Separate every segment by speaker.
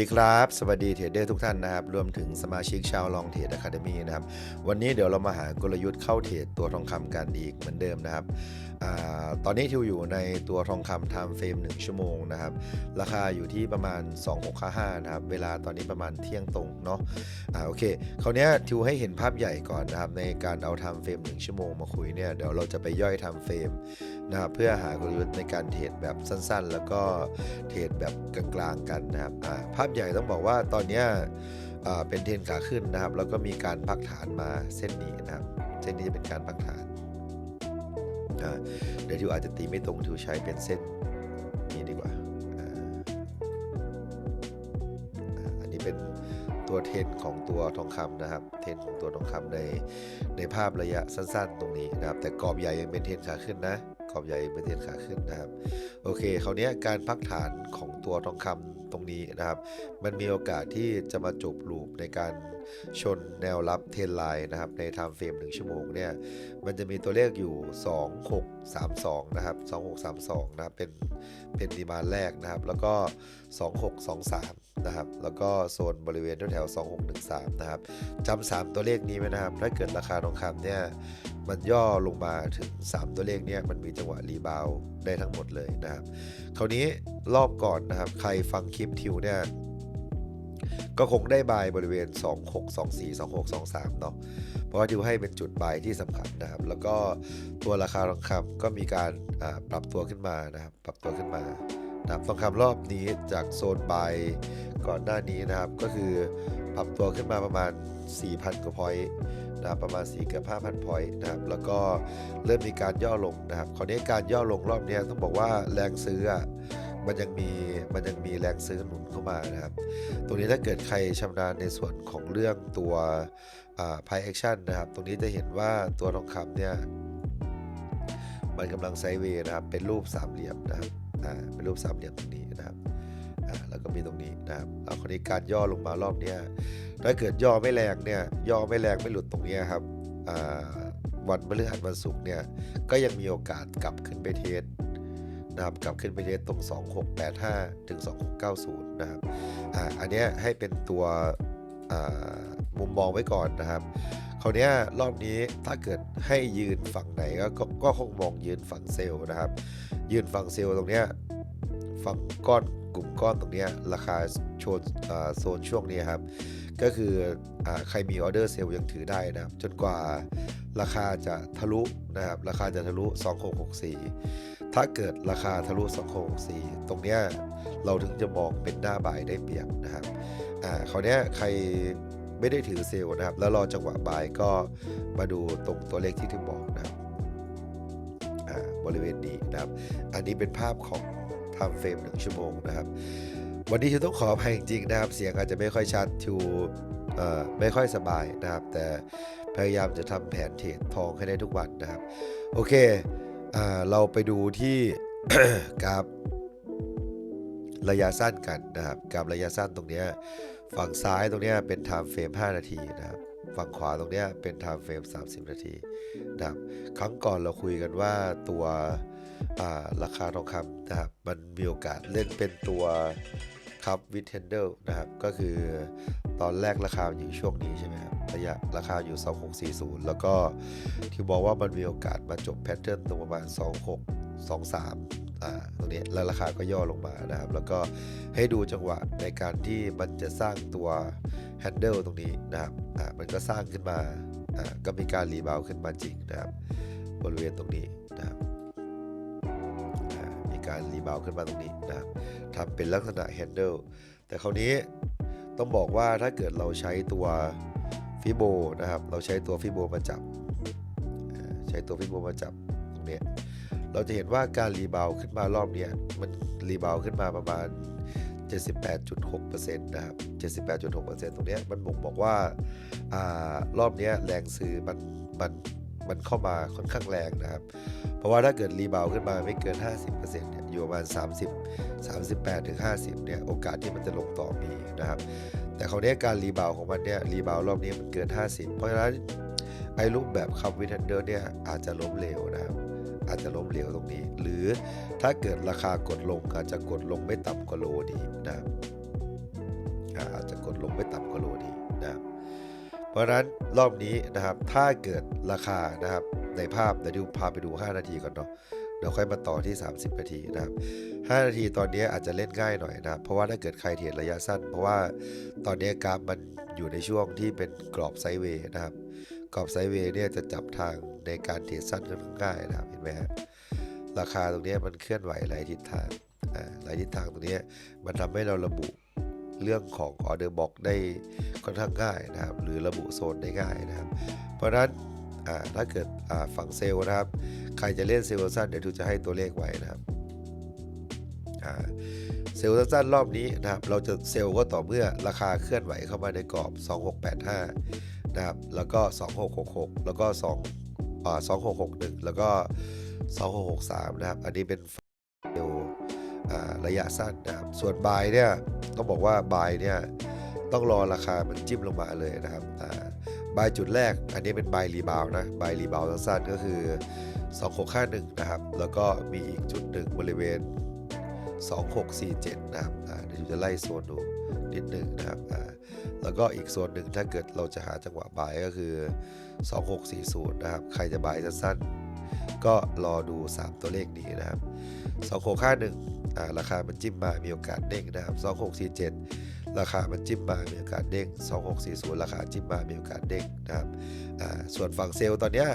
Speaker 1: ดีครับ สวัสดีเทรดเดอร์ทุกท่านนะครับ รวมถึงสมาชิกชาวลองเทรดอะคาเดมีนะครับ วันนี้เดี๋ยวเรามาหากลยุทธ์เข้าเทรดตัวทองคำกันอีกเหมือนเดิมนะครับอตอนนี้ทิวอยู่ในตัวทองคำ time frame 1ชั่วโมงนะครับ ราคาอยู่ที่ประมาณ 2655นะครับ เวลาตอนนี้ประมาณเที่ยงตรงเนาะอ่าโอเค คราวนี้ทิวให้เห็นภาพใหญ่ก่อนนะครับ ในการเอา time frame 1ชั่วโมงมาคุยเนี่ย เดี๋ยวเราจะไปย่อย time frame นะครับเพื่อหากลยุทธ์ในการเทรดแบบสั้นๆ แล้วก็เทรดแบบกลางๆกันนะครับภาพใหญ่ต้องบอกว่าตอนนี้เป็นเทรนขาขึ้นนะครับ แล้วก็มีการพักฐานมาเส้นนี้นะครับ เส้นนี้จะเป็นการพักฐานเดี๋ยวทิวอาจจะตีไม่ตรงทิวใช้เป็นเส้นนี้ดีกว่าอันนี้เป็นตัวเทรนของตัวทองคำนะครับ เทรนของตัวทองคำในในภาพระยะสั้น ๆ ตรงนี้นะครับ แต่กรอบใหญ่ยังเป็นเทรนขาขึ้นนะกรอบใหญ่เป็นเทรนขาขึ้นนะครับ โอเคคราวนี้การพักฐานของตัวทองคำ ตรงนี้นะครับ มันมีโอกาสที่จะมาจบลูปในการ ชนแนวรับเทนไลน์นะครับในไทม์เฟรม1ชั่วโมงเนี่ยมันจะมีตัวเลขอยู่ 2632 นะครับ 2632 นะครับเป็นเป็นดีมาแรกนะครับ แล้วก็ 2623 นะครับ แล้วก็โซนบริเวณแถวๆ2613 นะครับจำ3ตัวเลขนี้ไว้นะครับ ถ้าเกิดราคาทองคำเนี่ยมันย่อลงมาถึง 3 ตัวเลขเนี่ยมันมีจังหวะรีบาวได้ทั้งหมดเลยนะครับ คราวนี้รอบก่อนนะครับ ใครฟังคลิปทิวเนี่ย ก็คงได้บายบริเวณ 2624 2623เนาะเพราะว่าทิวให้เป็นจุดบายที่สำคัญนะครับ แล้วก็ตัวราคาทองคำก็มีการปรับตัวขึ้นมานะครับ ปรับตัวขึ้นมานะครับทองคำรอบนี้จากโซนบายก่อนหน้านี้นะครับ ก็คือปรับตัวขึ้นมาประมาณ 4,000 กว่าพอยต์นะครับประมาณ4เกือบ5,000พอยต์นะครับ แล้วก็เริ่มมีการย่อลงนะครับ คราวนี้การย่อลงรอบนี้ต้องบอกว่าแรงซื้ออะ มันยังมีมันยังมีแรงซื้อหนุนเข้ามานะครับ ตรงนี้ถ้าเกิดใครชำนาญในส่วนของเรื่องตัวพายแอคชั่นนะครับ ตรงนี้จะเห็นว่าตัวทองคำเนี่ยมันกำลังไซเวย์นะครับ เป็นรูปสามเหลี่ยมนะครับเป็นรูปสามเหลี่ยมตรงนี้นะครับอ่าแล้วก็มีตรงนี้นะครับเอาคนนี้การย่อลงมารอบนี้ถ้าเกิดย่อไม่แรงเนี่ยย่อไม่แรงไม่หลุดตรงนี้ครับวันพฤหัสวันศุกร์เนี่ยก็ยังมีโอกาสกลับขึ้นไปเทส นะครับกลับขึ้นไปเทสตรง 2685 ถึง 2690 นะครับอ่าอันเนี้ยให้เป็นตัวอ่ามุมมองไว้ก่อนนะครับคราวเนี้ยรอบนี้ถ้าเกิดให้ยืนฝั่งไหนก็ก็คงมองยืนฝั่งเซลล์นะครับ ยืนฝั่งเซลล์ตรงเนี้ยฝั่งก้อนกลุ่มก้อนตรงเนี้ยราคาโชนอ่าโซนช่วงนี้ครับ ก็คืออ่าใครมีออเดอร์เซลล์ยังถือได้นะครับ จนกว่าราคาจะทะลุนะครับ ราคาจะทะลุ 2664 ถ้าเกิดราคาทะลุ264ตรงเนี้ยเราถึงจะมองเป็นหน้าบ่ายได้เปรียบนะครับอ่าคราวเนี้ยใครไม่ได้ถือเซลล์นะครับ แล้วรอจังหวะบ่ายก็มาดูตรงตัวเลขที่ที่บอกนะครับอ่าบริเวณนี้นะครับ อันนี้เป็นภาพของไทม์เฟรมหนึ่งชั่วโมงนะครับ วันนี้ทิวต้องขออภัยจริงๆนะครับ เสียงอาจจะไม่ค่อยชัดทิวเอ่อไม่ค่อยสบายนะครับ แต่พยายามจะทำแผนเทรดทองให้ได้ทุกวันนะครับ โอเค เราไปดูที่กราฟระยะสั้นกันนะครับกราฟระยะสั้นตรงนี้ฝั่งซ้ายตรงนี้เป็น time frame 5 นาทีนะครับฝั่งขวาตรงนี้เป็น time frame 30 นาทีนะครับครั้งก่อนเราคุยกันว่าตัวราคาทองคำนะครับมันมีโอกาสเล่นเป็นตัว ครับวิทเทนเดลนะครับ ก็คือตอนแรกราคาอยู่ช่วงนี้ใช่ไหมครับ ระยะราคาอยู่ 2640 แล้วก็ที่บอกว่ามันมีโอกาสมาจบแพทเทิร์นตรงประมาณ 2623อ่าตรงนี้แล้วราคาก็ย่อลงมานะครับ แล้วก็ให้ดูจังหวะในการที่มันจะสร้างตัวแฮนเดิลตรงนี้นะครับอ่ามันก็สร้างขึ้นมาอ่าก็มีการรีบาวขึ้นมาจริงนะครับ บริเวณตรงนี้นะครับ การรีบาวขึ้นมาตรงนี้นะครับทำเป็นลักษณะแฮนเดิลแต่คราวนี้ต้องบอกว่าถ้าเกิดเราใช้ตัวฟิโบนะครับ เราใช้ตัวฟิโบมาจับ ใช้ตัวฟิโบมาจับตรงเนี้ยเราจะเห็นว่าการรีบาวขึ้นมารอบเนี้ยมันรีบาวขึ้นมาประมาณ 78.6%นะครับ 78.6%ตรงเนี้ยมันบ่งบอกว่าอารอบเนี้ยแรงซื้อมันมัน มันเข้ามาค่อนข้างแรงนะครับ เพราะว่าถ้าเกิดรีบาวขึ้นมาไม่เกิน 50%เนี่ยอยู่ประมาณ 30 38ถึง50เนี่ยโอกาสที่มันจะลงต่อมีนะครับ แต่คราวนี้การรีบาวของมันเนี่ยรีบาวรอบนี้มันเกิน 50 เพราะฉะนั้นไอ้รูปแบบคัมวิทันเดอร์เนี่ยอาจจะล้มเหลวนะครับอาจจะล้มเหลวตรงนี้ หรือถ้าเกิดราคากดลงอาจจะกดลงไม่ต่ำกว่าโลนี้นะครับอาจจะกดลงไม่ต่ำกว่าโลนี้ เพราะนั้นรอบนี้นะครับถ้าเกิดราคานะครับในภาพเดี๋ยวดูพาไปดู 5 นาทีก่อนเนาะเดี๋ยวค่อยมาต่อที่ 30 นาทีนะครับ 5 นาทีตอนนี้อาจจะเล่นง่ายหน่อยนะครับ เพราะว่าถ้าเกิดใครเทรดระยะสั้น เพราะว่าตอนนี้กราฟมันอยู่ในช่วงที่เป็นกรอบไซด์เวย์นะครับ กรอบไซด์เวย์เนี่ยจะจับทางในการเทรดสั้นค่อนข้างง่ายนะครับเห็นไหมฮะราคาตรงนี้มันเคลื่อนไหวหลายทิศทางหลายทิศทางตรงนี้มันทำให้เราระบุ เรื่องของออเดอร์บ็อกได้ค่อนข้างง่ายนะครับ หรือระบุโซนได้ง่ายนะครับ เพราะฉะนั้นถ้าเกิดฝั่งเซลล์นะครับ ใครจะเล่นเซลล์สั้นเดี๋ยวทูจะให้ตัวเลขไว้นะครับเซลล์สั้นๆรอบนี้นะครับ เราจะเซลล์ก็ต่อเมื่อราคาเคลื่อนไหวเข้ามาในกรอบ 2685 นะครับ แล้วก็ 2666 แล้วก็2อ่า2661 แล้วก็ 2663 นะครับ อันนี้เป็น ระยะสั้นนะครับ ส่วนบายเนี่ยต้องบอกว่าบายเนี่ยต้องรอราคามันจิ้มลงมาเลยนะครับบายจุดแรกอันนี้เป็นบายรีบาวนะบายรีบาวสั้นๆก็คือ2651นะครับ แล้วก็มีอีกจุดหนึ่งบริเวณ 2647นะครับเดี๋ยวจะไล่โซนดูนิดหนึ่งนะครับแล้วก็อีกโซนหนึ่งถ้าเกิดเราจะหาจังหวะบายก็คือ 2640นะครับ ใครจะบายสั้นๆก็รอดู 3 ตัวเลขนี้นะครับ 2651อ่า ราคามันจิ้มมามีโอกาสเด้งนะครับ 2647 ราคามันจิ้มมามีโอกาสเด้ง 2640 ราคาจิ้มมามีโอกาสเด้งนะครับส่วนฝั่งเซลล์ตอนเนี้ย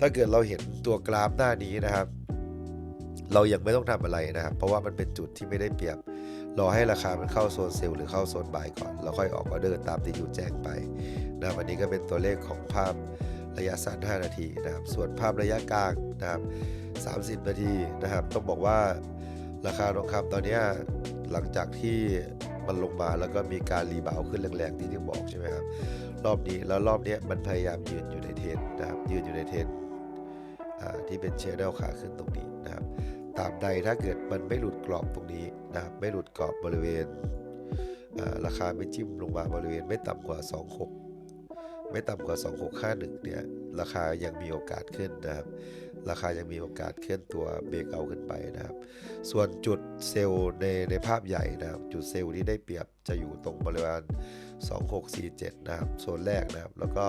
Speaker 1: ถ้าเกิดเราเห็นตัวกราฟหน้านี้นะครับ เรายังไม่ต้องทำอะไรนะครับ เพราะว่ามันเป็นจุดที่ไม่ได้เปรียบรอให้ราคามันเข้าโซนเซลล์หรือเข้าโซนบายก่อนแล้วค่อยออกออเดอร์ตามที่อยู่แจ้งไปนะครับอันนี้ก็เป็นตัวเลขของภาพระยะสั้น 5 นาทีนะครับ ส่วนภาพระยะกลางนะครับ 30 นาทีนะครับ ต้องบอกว่า ราคาทองคำตอนนี้หลังจากที่มันลงมาแล้วก็มีการรีบาวขึ้นแรงๆที่ที่บอกใช่ไหมครับรอบนี้แล้วรอบนี้มันพยายามยืนอยู่ในเทนนะครับยืนอยู่ในเทนที่เป็นเชนเนลขาขึ้นตรงนี้นะครับตามใดถ้าเกิดมันไม่หลุดกรอบตรงนี้นะครับไม่หลุดกรอบบริเวณราคาไม่จิ้มลงมาบริเวณไม่ต่ำกว่า 26 ไม่ต่ำกว่า 2651 เนี่ย ราคายังมีโอกาสขึ้นนะครับ ราคายังมีโอกาสเคลื่อนตัวเบรกเอาขึ้นไปนะครับ ส่วนจุดเซลล์ในในภาพใหญ่นะครับ จุดเซลล์ที่ได้เปรียบจะอยู่ตรงบริเวณ 2647 นะครับ โซนแรกนะครับ แล้วก็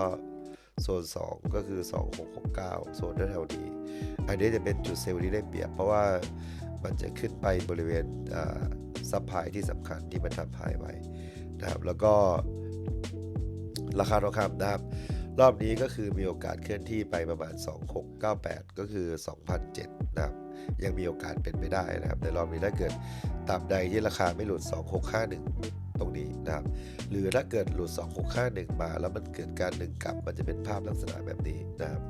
Speaker 1: โซน 2 ก็คือ 2669 โซนแถวนี้ อันนี้จะเป็นจุดเซลล์ที่ได้เปรียบ เพราะว่ามันจะขึ้นไปบริเวณซับพายที่สำคัญที่มันทำพายไว้นะครับ แล้วก็ ราคาทองคำนะครับ รอบนี้ก็คือมีโอกาสเคลื่อนที่ไปประมาณ 2698 ก็คือ 2,007 นะครับ ยังมีโอกาสเป็นไปได้นะครับ ในรอบนี้ถ้าเกิดตามใดที่ราคาไม่หลุด 2651 ตรงนี้นะครับ หรือถ้าเกิดหลุด 2651 มา แล้วมันเกิดการหนึ่งกลับมันจะเป็นภาพลักษณะแบบนี้นะครับ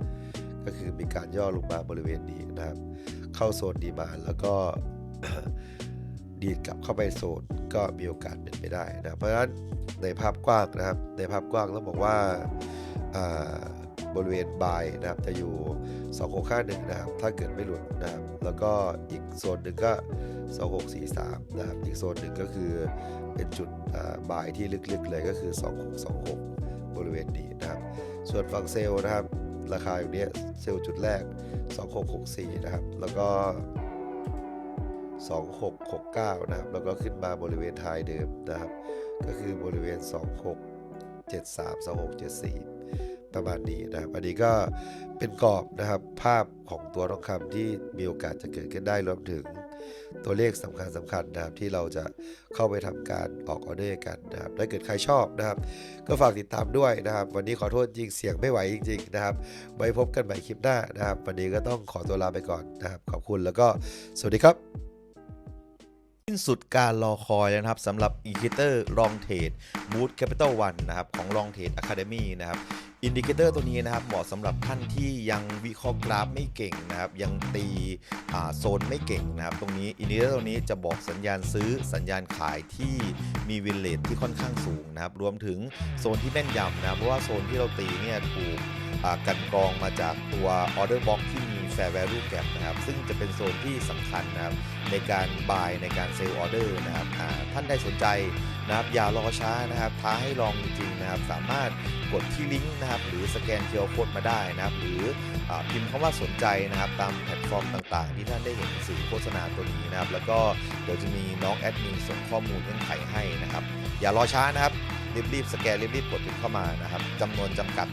Speaker 1: ก็คือมีการย่อลงมาบริเวณนี้นะครับ เข้าโซนดีมานแล้วก็ ดีดกลับเข้าไปโซนก็มีโอกาสเป็นไปได้นะเพราะฉะนั้นในภาพกว้างนะครับ ในภาพกว้างต้องบอกว่าอ่าบริเวณบายนะครับจะอยู่ 2651 นะครับ ถ้าเกิดไม่หลุดนะครับ แล้วก็อีกโซนหนึ่งก็ 2643 นะครับ อีกโซนหนึ่งก็คือเป็นจุดบายที่ลึกๆเลยก็คือ 2626 บริเวณนี้นะครับ ส่วนฝั่งเซลล์นะครับ ราคาอยู่เนี้ยเซลล์จุดแรก 2664 นะครับ แล้วก็ 2669 นะครับ แล้วก็ขึ้นมาบริเวณไฮเดิมนะครับ ก็คือบริเวณ 2673 2674 ประมาณนี้นะครับ อันนี้ก็เป็นกรอบนะครับภาพของตัวทองคำที่มีโอกาสจะเกิดขึ้นได้รวมถึงตัวเลขสำคัญสำคัญนะครับที่เราจะเข้าไปทำการออกออเดอร์กันนะครับถ้าเกิดใครชอบนะครับ ก็ฝากติดตามด้วยนะครับ วันนี้ขอโทษจริงเสียงไม่ไหวจริง ๆ นะครับ ไว้พบกันใหม่คลิปหน้านะครับ วันนี้ก็ต้องขอตัวลาไปก่อนนะครับ ขอบคุณแล้วก็สวัสดีครับ
Speaker 2: สิ้นสุดการรอคอยแล้วนะครับสำหรับ i n d i c a t o r Long Trade Mood Capital One นะครับของ Long Trade Academy นะครับอินดิเคเตอร์ตัวนี้นะครับเหมาะสำหรับท่านที่ยังวิเคราะห์กราฟไม่เก่งนะครับ ยังตีโซนไม่เก่งนะครับ ตรงนี้อินดิเคเตอร์ตัวนี้จะบอกสัญญาณซื้อสัญญาณขายที่มีวินเลทที่ค่อนข้างสูงนะครับ รวมถึงโซนที่แม่นยำนะเพราะว่าโซนที่เราตีเนี่ยถูกกันกรองมาจากตัว Order Box ที่ มี fair value gap นะครับ ซึ่งจะเป็นโซนที่สำคัญนะครับ ในการ buy ในการ sell order นะครับท่านใดสนใจนะครับ อย่ารอช้านะครับ ท้าให้ลองจริงๆนะครับ สามารถกดที่ลิงก์นะครับ หรือสแกน QR Code มาได้นะครับ หรืออพิมพ์คำว่าสนใจนะครับ ตามแพลตฟอร์มต่างๆ ที่ท่านได้เห็นสื่อโฆษณาตัวนี้นะครับ แล้วก็เดี๋ยวจะมีน้องแอดมินส่งข้อมูลเงื่อนไขให้นะครับ อย่ารอช้านะครับรีบๆสแกนรีบๆกดถึงเข้ามานะครับจำนวนจำกัด